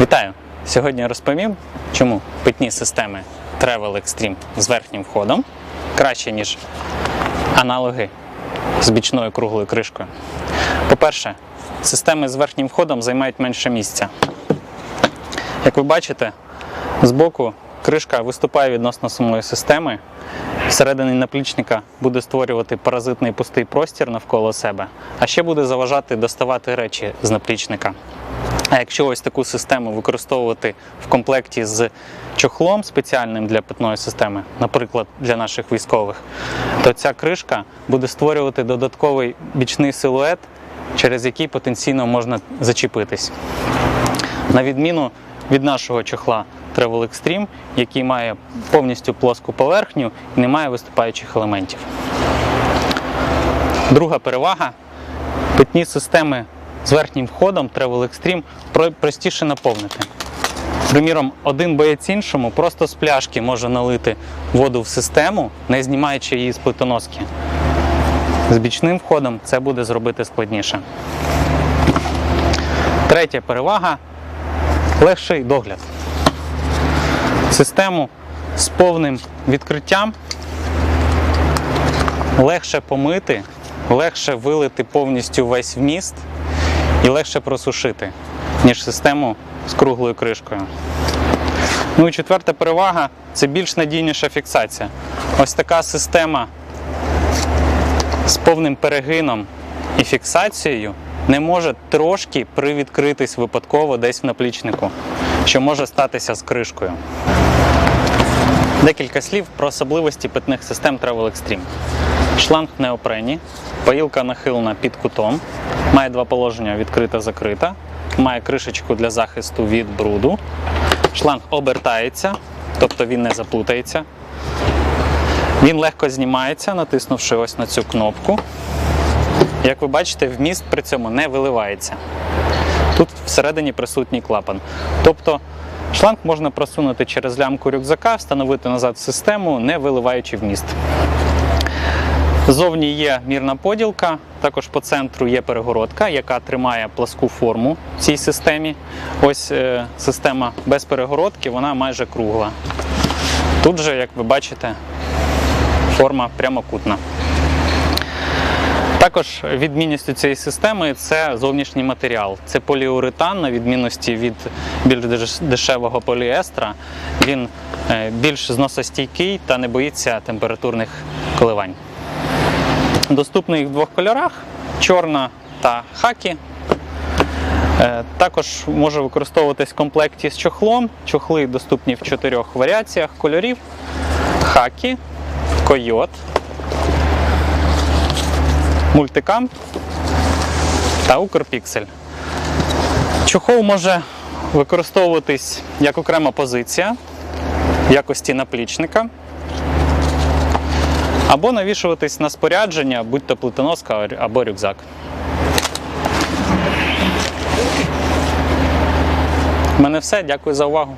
Вітаю! Сьогодні розповім, чому питні системи Travel Extreme з верхнім входом краще, ніж аналоги з бічною круглою кришкою. По-перше, системи з верхнім входом займають менше місця. Як ви бачите, збоку кришка виступає відносно самої системи. Всередині наплічника буде створювати паразитний пустий простір навколо себе, а ще буде заважати доставати речі з наплічника. А якщо ось таку систему використовувати в комплекті з чохлом спеціальним для питної системи, наприклад, для наших військових, то ця кришка буде створювати додатковий бічний силует, через який потенційно можна зачепитись. На відміну від нашого чохла Travel Extreme, який має повністю плоску поверхню і не має виступаючих елементів. Друга перевага питні системи з верхнім входом Travel Extreme простіше наповнити. Приміром, один боєць іншому просто з пляшки може налити воду в систему, не знімаючи її з плитоноски. З бічним входом це буде зробити складніше. Третя перевага легший догляд. Систему з повним відкриттям легше помити, легше вилити повністю весь вміст і легше просушити, ніж систему з круглою кришкою. Ну і четверта перевага це більш надійніша фіксація. Ось така система з повним перегином і фіксацією не може трошки привідкритись випадково десь в наплічнику, що може статися з кришкою. Декілька слів про особливості питних систем Travel Extreme. Шланг в неопрені, поїлка нахилена під кутом, має два положення відкрита-закрита, має кришечку для захисту від бруду. Шланг обертається, тобто він не заплутається. Він легко знімається, натиснувши ось на цю кнопку. Як ви бачите, вміст при цьому не виливається. Тут всередині присутній клапан. Тобто шланг можна просунути через лямку рюкзака, встановити назад в систему, не виливаючи вміст. Ззовні є мірна поділка, також по центру є перегородка, яка тримає пласку форму в цій системі. Ось е, система без перегородки, вона майже кругла. Тут же, як ви бачите, форма прямокутна. Також відмінністю цієї системи це зовнішній матеріал. Це поліуретан, на відмінності від більш дешевого поліестра. Він е, більш зносостійкий та не боїться температурних коливань. Доступний в двох кольорах: чорна та хакі. Е, Також може використовуватись в комплекті з чохлом. Чохли доступні в чотирьох варіаціях кольорів: хакі, койот, мультикам та Укрпіксель. Чохол може використовуватись як окрема позиція в якості наплічника. Або навішуватись на спорядження, будь то плитоноска або рюкзак. У мене все. Дякую за увагу.